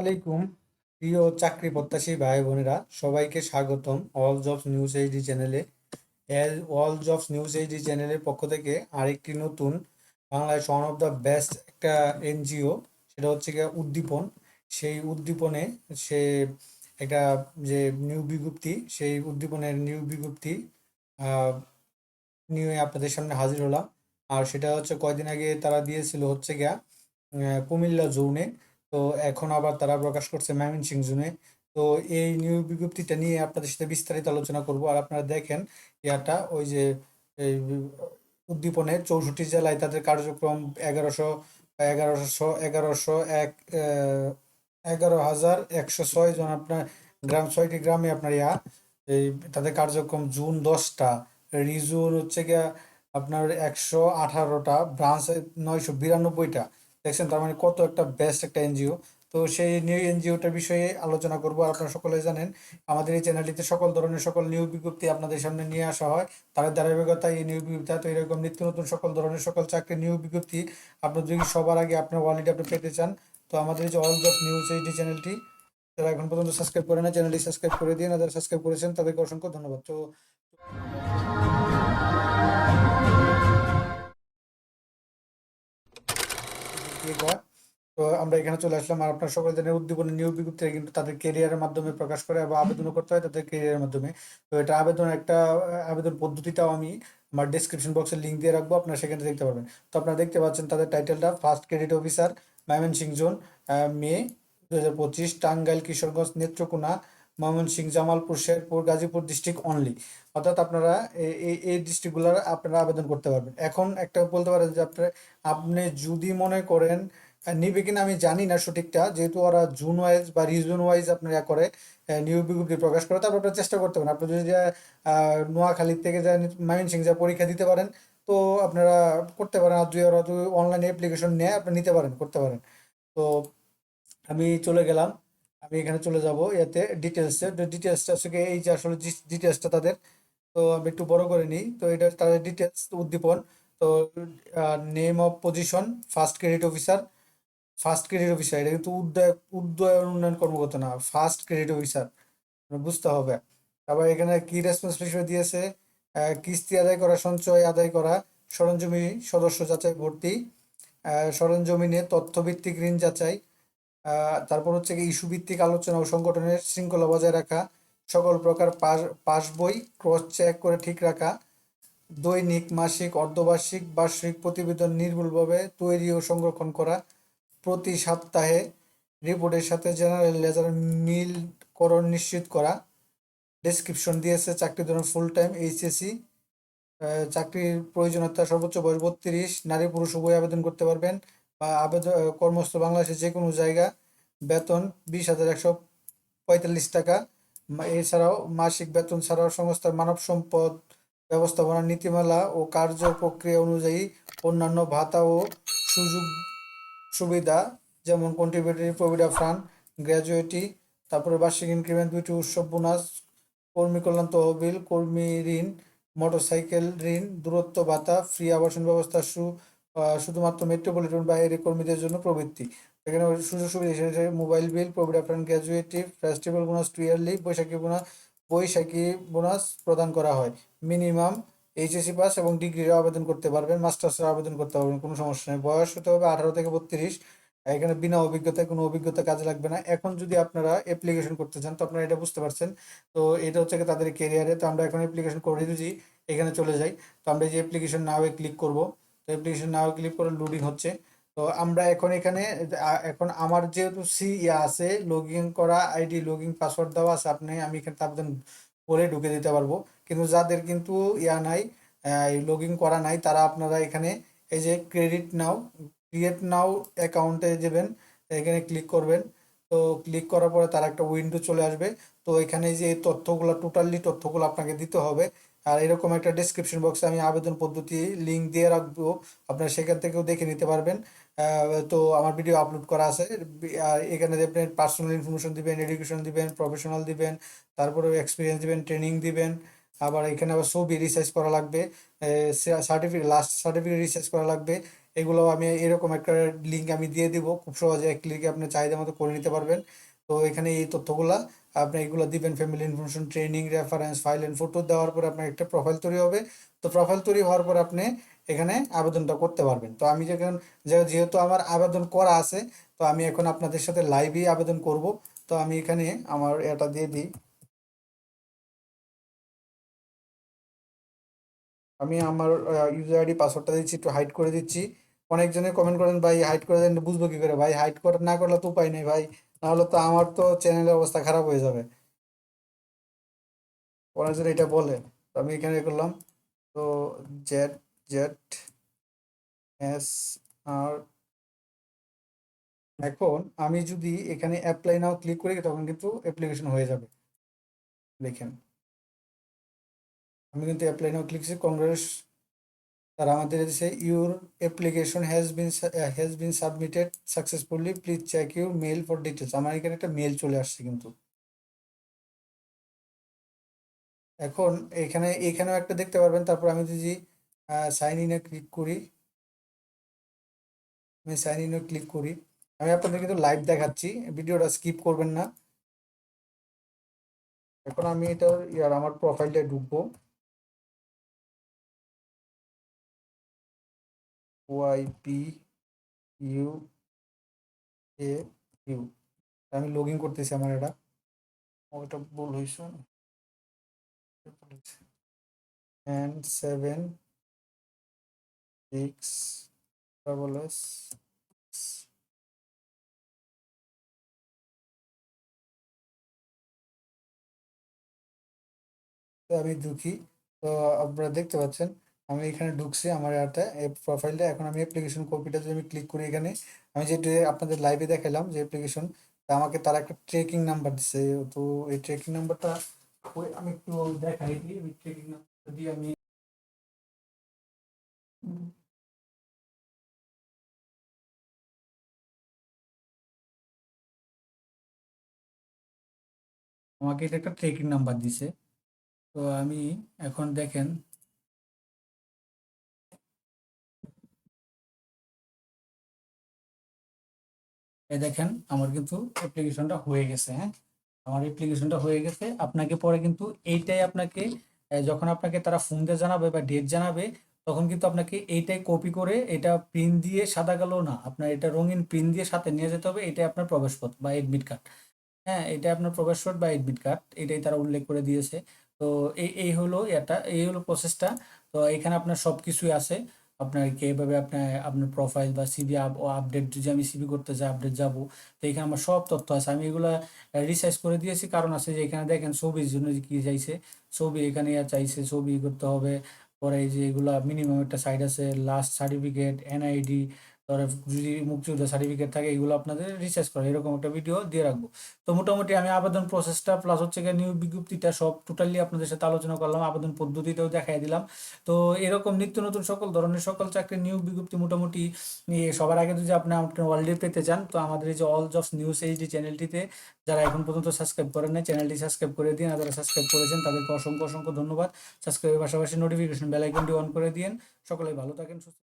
আলাইকুম। প্রিয় চাকরি প্রত্যাশী ভাই বোনেরা, সবাইকে স্বাগতম অল জবস নিউজ এইচডি চ্যানেলে অল জবস নিউজ এইচডি চ্যানেলের পক্ষ থেকে আরেকটি নতুন Bangladesh one of the best একটা এনজিও সেটা হচ্ছে গিয়ে উদ্দীপন। সেই উদ্দীপনে সে একটা যে নিউ বিজ্ঞপ্তি, সেই উদ্দীপনের নিউ বিজ্ঞপ্তি নিয়ে আপনাদের সামনে হাজির হলাম। আর সেটা হচ্ছে কয়দিন আগে তারা দিয়েছিল হচ্ছে গিয়া কুমিল্লা জোনে। তো এখন আবার তারা প্রকাশ করছে ময়মনসিংহ জুনে তো এই নিয়োগ বিজ্ঞপ্তিটা নিয়ে আপনাদের সাথে বিস্তারিত আলোচনা করব। আর আপনারা দেখেন, ইয়াটা ওই যে, এই উদ্দীপনে চৌষট্টি জেলায় তাদের কার্যক্রম এগারোশো এগারোশো এগারোশো এক এগারো হাজার একশো ছয় জন আপনার গ্রাম, ছয়টি গ্রামে আপনার ইয়া, এই তাদের কার্যক্রম জুন দশটা। রিজুন হচ্ছে গিয়া আপনার একশো আঠারোটা, ব্রাঞ্চ নয়শো বিরানব্বইটা। দেখছেন, তার মানে কত একটা বেস্ট একটা এনজিও তো সেই নিউ এনজিওটার বিষয়ে আলোচনা করব। আপনারা সকলে জানেন, আমাদের এই চ্যানেলটিতে সকল ধরনের সকল নিউ বিজ্ঞপ্তি আপনাদের সামনে নিয়ে আসা হয়। তার ধারাবাহিকতা এই নিয়োগ বিজ্ঞপ্তি তো এরকম নিত্য নতুন সকল ধরনের সকল চাকরি নিউ বিজ্ঞপ্তি আপনার যদি সবার আগে আপনার ওয়ালিটি আপনি পেতে চান, তো আমাদের যে অল জব নিউজ এইচডি চ্যানেলটি যারা এখন পর্যন্ত সাবস্ক্রাইব করে না। চ্যানেলটি সাবস্ক্রাইব করে দিন। আর যারা সাবস্ক্রাইব করেছেন, তাদেরকে অসংখ্য ধন্যবাদ। তো এটা তো আমরা এখানে চলে আসলাম আর আপনার সকল জানেন উদ্দীপনের নিয়োগ বিজ্ঞপ্তি কিন্তু তাদের কেরিয়ারের মাধ্যমে প্রকাশ করে এবং আবেদনও করতে হয় তাদের কেরিয়ারের মাধ্যমে। তো এটা আবেদন একটা, আবেদন পদ্ধতিটাও আমি আমার ডিসক্রিপশন বক্সে লিঙ্ক দিয়ে রাখব, আপনারা সেখানে দেখতে পারবেন। তো আপনারা দেখতে পাচ্ছেন তাদের টাইটেলটা first credit officer Mymensingh zone May দু হাজার পঁচিশ, টাঙ্গাইল কিশোরগঞ্জ, নেত্রকোনা ময়মনসিংহ, জামালপুর, শেরপুর, গাজীপুর ডিস্ট্রিক্ট অনলি অর্থাৎ আপনারা এই এই- ডিস্ট্রিক্টগুলোর আপনারা আবেদন করতে পারবেন। এখন একটা বলতে পারেন যে আপনার আপনি যদি মনে করেন নিবে কিনা আমি জানি না সঠিকটা, যেহেতু ওরা জুন ওয়াইজ বা রিজন ওয়াইজ আপনার করে নিয়োগ বিজ্ঞপ্তি প্রকাশ করে, তারপর আপনারা চেষ্টা করতে পারেন। আপনি যদি নোয়াখালী থেকে যা, ময়মনসিংহ যা পরীক্ষা দিতে পারেন, তো আপনারা করতে পারেন। আর দুই ওরা দুই অনলাইন অ্যাপ্লিকেশন নিয়ে, আপনি নিতে পারেন, করতে পারেন। তো আমি চলে গেলাম। আমি এখানে চলে যাব এতে ডিটেলসে ডিটেলসটা হচ্ছে এই যে আসলে ডিটেলসটা তাদের। তো আমি একটু বড় করে নিই। তো এটা তাদের ডিটেলস উদ্দীপন। তো name of position first credit officer first credit officer এটা কিন্তু উদ্যোগ উদ্যোগ উন্নয়ন কর্মকর্তা না। ফার্স্ট ক্রেডিট অফিসার বুঝতে হবে। আবার এখানে কি রেসপন্সিবিলিটি দিয়েছে? কিস্তি আদায় করা, সঞ্চয় আদায় করা, সরঞ্জমি সদস্য যাচাই, ভর্তি। সরঞ্জমিনে তথ্যভিত্তিক ঋণ যাচাই। তারপর হচ্ছে কি ইস্যু ভিত্তিক আলোচনা ও সংগঠনের শৃঙ্খলা বজায় রাখা, সকল প্রকার পাস বই ক্রস চেক করে ঠিক রাখা, দৈনিক, মাসিক, অর্ধবার্ষিক, বার্ষিক প্রতিবেদন নির্ভুলভাবে তৈরি ও সংরক্ষণ করা, প্রতি সপ্তাহে রিপোর্টের সাথে জেনারেল লেজার মিলকরণ নিশ্চিত করা ডেসক্রিপশন দিয়েছে চাকরি ধরুন ফুল টাইম এইচএসি চাকরির প্রয়োজনীয়তা সর্বোচ্চ বয়স বত্রিশ, নারী পুরুষ উভয় আবেদন করতে পারবেন আবেদন কর্মস্থ বাংলাদেশের যে কোনো জায়গা, বেতন বিশ হাজার একশো পঁয়তাল্লিশ টাকা। এছাড়াও মাসিক বেতন ছাড়াও সংস্থার মানব সম্পদ ব্যবস্থাপনা নীতিমালা ও কার্য প্রক্রিয়া অনুযায়ী অন্যান্য ভাতা ও সুযোগ সুবিধা, যেমন কন্ট্রিবিউটরি প্রভিডেন্ট ফান্ড গ্র্যাজুয়েটি তারপরে বার্ষিক ইনক্রিমেন্ট দুইটি উৎসব বোনাস কর্মী কল্যাণ তহবিল, কর্মী ঋণ মোটরসাইকেল ঋণ, দূরত্ব ভাতা ফ্রি আবাসন ব্যবস্থা, সু শুধুমাত্র মেট্রোপলিটন বাইরে কর্মীদের জন্য প্রবৃত্তি। এখানে সুযোগ সুবিধা হিসেবে mobile bill provident fund gratuity festival bonus two yearly Boishakhi bonus Boishakhi bonus প্রদান করা হয়। মিনিমাম এইচএসসি পাস এবং ডিগ্রির আবেদন করতে পারবেন মাস্টার্সের আবেদন করতে পারবেন, কোনো সমস্যা নেই। বয়স হতে হবে আঠারো থেকে বত্রিশ। এখানে বিনা অভিজ্ঞতায়, কোনো অভিজ্ঞতা কাজে লাগবে না। এখন যদি আপনারা অ্যাপ্লিকেশন করতে চান, তো আপনারা এটা বুঝতে পারছেন। তো এটা হচ্ছে তাদের কেরিয়ারে তো আমরা এখন অ্যাপ্লিকেশন করে দিয়েছি, এখানে চলে যাই। তো আমরা যে অ্যাপ্লিকেশন নাও ক্লিক করব। অ্যাপ্লিকেশন নাও ক্লিক করে লোডিং হচ্ছে। তো আমরা এখন এখানে এখন আমার যেহেতু সি ইয়া আছে লগ ইন করা আইডি লগ ইন পাসওয়ার্ড দেওয়া আছে, আপনি, আমি এখানে আবেদন করে ঢুকে দিতে পারব। কিন্তু যাদের কিন্তু ইয়া নাই লগ ইন করা নাই, তারা আপনারা এখানে এই যে ক্রেডিট নাও ক্রিয়েট নাও অ্যাকাউন্টে যাবেন, এখানে ক্লিক করবেন। তো ক্লিক করার পরে তার একটা উইন্ডো চলে আসবে। তো এখানে যে তথ্যগুলো টোটালি তথ্যগুলো আপনাকে দিতে হবে। আর এরকম একটা ডেসক্রিপশন বক্সে আমি আবেদন পদ্ধতি লিঙ্ক দিয়ে রাখব। আপনারা সেখান থেকেও দেখে নিতে পারবেন। তো আমার ভিডিও আপলোড করা আছে। আর এখানে আপনি পার্সোনাল ইনফরমেশন দিবেন এডুকেশন দিবেন প্রফেশনাল দিবেন, তারপরে এক্সপিরিয়েন্স দিবেন ট্রেনিং দিবেন। আবার এখানে আবার ছবি রিসার্চ করা লাগবে। সার্টিফিকেট লাস্ট সার্টিফিকেট রিসার্চ করা লাগবে। এগুলো আমি এরকম একটা লিঙ্ক আমি দিয়ে দিব। খুব সহজে এক ক্লিকে আপনি চাহিদা মতো করে নিতে পারবেন। তো এখানে এই তথ্যগুলা আপনি এগুলো দিবেন family information training reference file and photo দেওয়ার পরে আপনার একটা প্রোফাইল তৈরি হবে। তো প্রোফাইল তৈরি হওয়ার পর আপনি এখানে আবেদনটা করতে পারবেন। তো আমি যখন যেহেতু আমার আবেদন করা আছে, তো আমি এখন আপনাদের সাথে লাইভই আবেদন করব। তো আমি এখানে আমার এটা দিয়ে দিই। আমি আমার ইউজার আইডি পাসওয়ার্ডটা দিচ্ছি, একটু হাইড করে দিচ্ছি। অনেকজনে কমেন্ট করেন, ভাই হাইড করে দেন, বুঝব কি করে? ভাই হাইড করে, না করলে তো উপায় নেই, ভাই। নাহলে তো আমার তো চ্যানেলের অবস্থা খারাপ হয়ে যাবে। ওরা যদি এটা বলে, তো আমি এখানে করলাম, তো জেড জেড এস আর এখন আমি যদি এখানে অ্যাপ্লাই নাও ক্লিক করি তখন কিন্তু অ্যাপ্লিকেশন হয়ে যাবে। দেখেন, আমি কিন্তু অ্যাপ্লাই নাও ক্লিক করছি কংগ্রেস তারা আমাদের দিছে your application has been has been submitted successfully please check your mail for details আমার এখানে একটা মেল চলে আসছে কিন্তু। এখন এখানে, এখানেও একটা দেখতে পারবেন। তারপর আমি যদি সাইন ইনে ক্লিক করি, আমি সাইন ইনে ক্লিক করি, আমি আপনাদের কিন্তু লাইভ দেখাচ্ছি। ভিডিওটা স্কিপ করবেন না। এখন আমি এটা আমার প্রোফাইলটা ঢুকবো। Y P U A U. আমি লগ ইন করতেছি আমার এটা। ওটা ভুল হয়েছে seven six double S তো আমি ঢুকি তো আপনারা দেখতে পাচ্ছেন আমি এখানে ঢুকছি আমার একটা প্রোফাইলটা এখন আমি অ্যাপ্লিকেশন কপিটা যদি আমি ক্লিক করি এখানে, আমি যেটা আপনাদের লাইভে দেখালাম যে অ্যাপ্লিকেশন তা আমাকে তারা একটা ট্রেকিং নাম্বার দিচ্ছে তো এই ট্রেকিং নাম্বারটা আমি একটু দেখাই দিই। ট্রেকিং নাম্বার দিয়ে আমি আমাকে এটা একটা ট্রেকিং নাম্বার দিছে। তো আমি এখন দেখেন দেখেন, আমার কিন্তু অ্যাপ্লিকেশনটা হয়ে গেছে হ্যাঁ? আমার অ্যাপ্লিকেশনটা হয়ে গেছে। আপনাকে পরে কিন্তু এইটাই আপনাকে যখন আপনাকে তারা ফোন দিয়ে জানাবে বা ডেট জানাবে, তখন কিন্তু আপনাকে এইটাই কপি করে এটা প্রিন্ট দিয়ে সাদা কালো না। আপনার এটা রঙিন প্রিন্ট দিয়ে সাথে নিয়ে যেতে হবে, এটাই আপনার প্রবেশপত্র বা এডমিট কার্ড হ্যাঁ এটা আপনার প্রবেশপত্র বা এডমিট কার্ড এটাই তারা উল্লেখ করে দিয়েছে। তো এই এই হলো এটা, এই হলো প্রসেসটা তো এখানে আপনার সব কিছুই আছে। আপনার কীভাবে আপনার আপনার প্রোফাইল বা সিভি আপডেট যদি আমি সিভি করতে চাই আপডেট যাব, তো এখানে আমার সব তথ্য আছে। আমি এগুলো রিসার্চ করে দিয়েছি। কারণ আছে যে এখানে দেখেন ছবির জন্য কি চাইছে, ছবি এখানে চাইছে ছবি করতে হবে। পরে এই যে এগুলা মিনিমাম একটা সাইড আছে লাস্ট সার্টিফিকেট এনআইডি তারপরে যদি মুক্তিযোদ্ধা সার্টিফিকেট থাকে, এগুলো আপনাদের রিসার্চ করে। এরকম একটা ভিডিও দিয়ে রাখব। তো মোটামুটি আমি আবেদন প্রসেসটা প্লাস হচ্ছে গিয়ে নিয়োগ বিজ্ঞপ্তিটা সব টোটালি আপনাদের সাথে আলোচনা করলাম, আবেদন পদ্ধতিটাও দেখাই দিলাম। তো এরকম নিত্য নতুন সকল ধরনের সকল চাকরির নিয়োগ বিজ্ঞপ্তি মোটামুটি নিয়ে সবার আগে যদি আপনি ওয়ার্ল্ডে পেতে চান, তো আমাদের এই যে অল জবস নিউজ এইচডি চ্যানেলটিতে যারা এখন পর্যন্ত সাবস্ক্রাইব করেন নাই চ্যানেলটি সাবস্ক্রাইব করে দিন। আর যারা সাবস্ক্রাইব করেছেন, তাদেরকে অসংখ্য অসংখ্য ধন্যবাদ। সাবস্ক্রাইবের পাশাপাশি নোটিফিকেশন বেল আইকনটি অন করে দিন সকলে ভালো থাকেন, সুস্থ